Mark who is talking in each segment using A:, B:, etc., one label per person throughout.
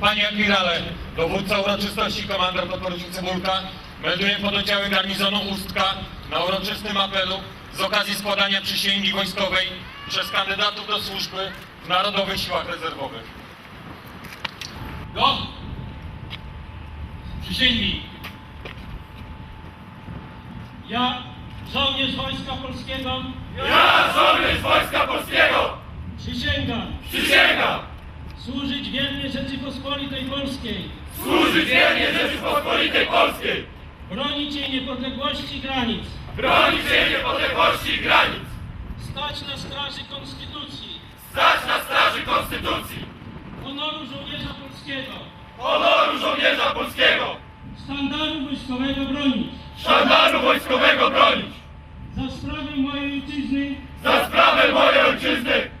A: Panie admirale, dowódca uroczystości komandor podporucznik Cybulka melduje pododdziały garnizonu Ustka na uroczystym apelu z okazji składania przysięgi wojskowej przez kandydatów do służby w Narodowych Siłach Rezerwowych.
B: Do! Przysięgnij! Ja, żołnierz Wojska Polskiego,
C: Ja, żołnierz Wojska Polskiego,
B: przysięgam
C: przysięgam
B: służyć wiernie Rzeczypospolitej Polskiej,
C: służyć wiernie Rzeczypospolitej Polskiej,
B: bronić jej niepodległości granic,
C: bronić jej niepodległości granic,
B: stać na straży Konstytucji,
C: stać na straży Konstytucji,
B: honoru żołnierza polskiego,
C: honoru żołnierza polskiego,
B: sztandaru wojskowego bronić,
C: sztandaru wojskowego bronić,
B: za sprawę mojej ojczyzny,
C: za sprawę mojej ojczyzny,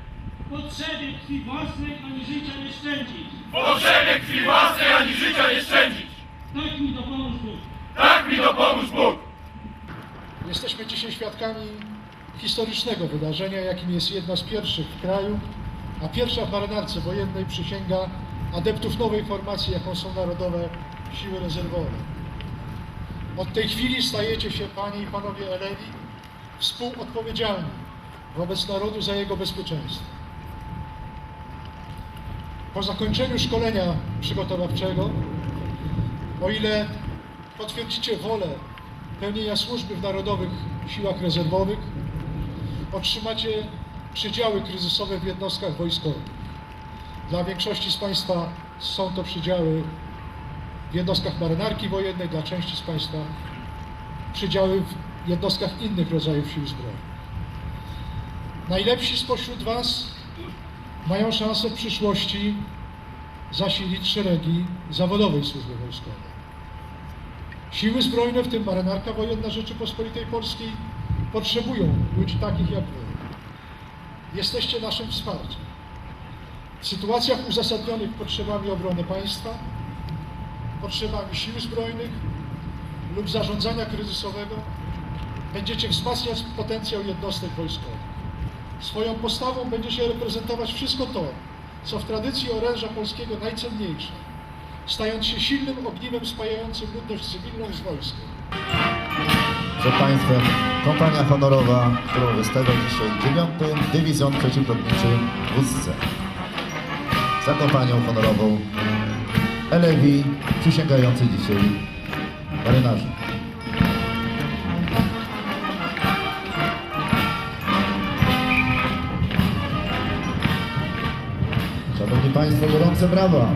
B: potrzebie krwi własnej ani życia nie szczędzić.
C: potrzebie krwi własnej ani życia nie szczędzić.
B: Tak mi dopomóż Bóg.
C: Tak mi dopomóż Bóg.
D: Jesteśmy dzisiaj świadkami historycznego wydarzenia, jakim jest jedna z pierwszych w kraju, a pierwsza w marynarce wojennej przysięga adeptów nowej formacji, jaką są Narodowe Siły Rezerwowe. Od tej chwili stajecie się, Panie i Panowie Elewi, współodpowiedzialni wobec narodu za jego bezpieczeństwo. Po zakończeniu szkolenia przygotowawczego, o ile potwierdzicie wolę pełnienia służby w Narodowych Siłach Rezerwowych, otrzymacie przydziały kryzysowe w jednostkach wojskowych. Dla większości z Państwa są to przydziały w jednostkach marynarki wojennej, dla części z Państwa przydziały w jednostkach innych rodzajów sił zbrojnych. Najlepsi spośród Was mają szansę w przyszłości zasilić szeregi zawodowej służby wojskowej. Siły zbrojne, w tym marynarka wojenna Rzeczypospolitej Polskiej, potrzebują ludzi takich jak wy. Jesteście naszym wsparciem. W sytuacjach uzasadnionych potrzebami obrony państwa, potrzebami sił zbrojnych lub zarządzania kryzysowego będziecie wzmacniać potencjał jednostek wojskowych. Swoją postawą będziecie reprezentować wszystko to, co w tradycji oręża polskiego najcenniejsze, stając się silnym ogniwem spajającym ludność cywilną z wojskiem.
E: Przed Państwem kompania honorowa, którą wystawia dzisiaj 9 Dywizjon Przeciwlotniczy w Ustce. Za kompanią honorową Elewi przysięgający dzisiaj marynarze. Szanowni Państwo, gorące brawa